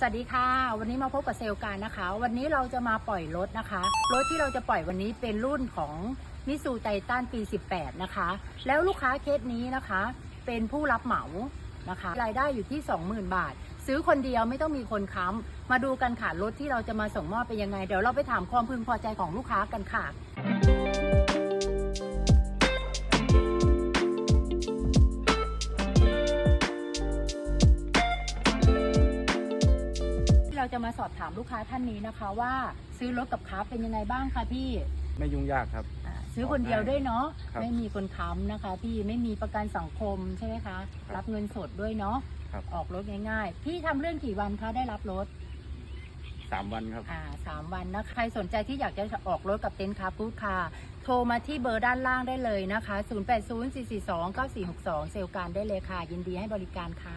สวัสดีค่ะ วันนี้มาพบกับเซลล์การนะคะ วันนี้เราจะมาปล่อยรถนะคะ รถที่เราจะปล่อยวันนี้เป็นรุ่นของมิสูไททันปี 18 นะคะ แล้วลูกค้าเคสนี้นะคะ เป็นผู้รับเหมานะคะ รายได้อยู่ที่ 20,000 บาท ซื้อคนเดียวไม่ต้องมีคนค้ำมาดูกันค่ะรถที่เราจะมาส่งมอบเป็นยังไง เดี๋ยวเราไปถามความพึงพอใจของลูกค้ากันค่ะ เราจะมาสอบถามลูกค้าท่านนี้นะคะ ว่าซื้อรถกับค้าเป็นยังไงบ้างคะพี่ไม่ยุ่งยากครับ อ่าซื้อคนเดียวด้วยเนาะครับไม่มีคนค้ำนะคะ พี่ไม่มีประกันสังคมใช่ไหมคะ ครับรับเงินสดด้วยเนาะครับ ออกรถง่ายๆ พี่ทำเรื่องกี่วันคะได้รับรถ สามวันครับ อ่าสามวันนะใครสนใจที่อยากจะออกรถกับเต็นท์คาฟูดค่ะ โทรมาที่เบอร์ด้านล่างได้เลยนะคะ 0804429462 เซลลการได้เลยค่ะ ยินดีให้บริการค่ะ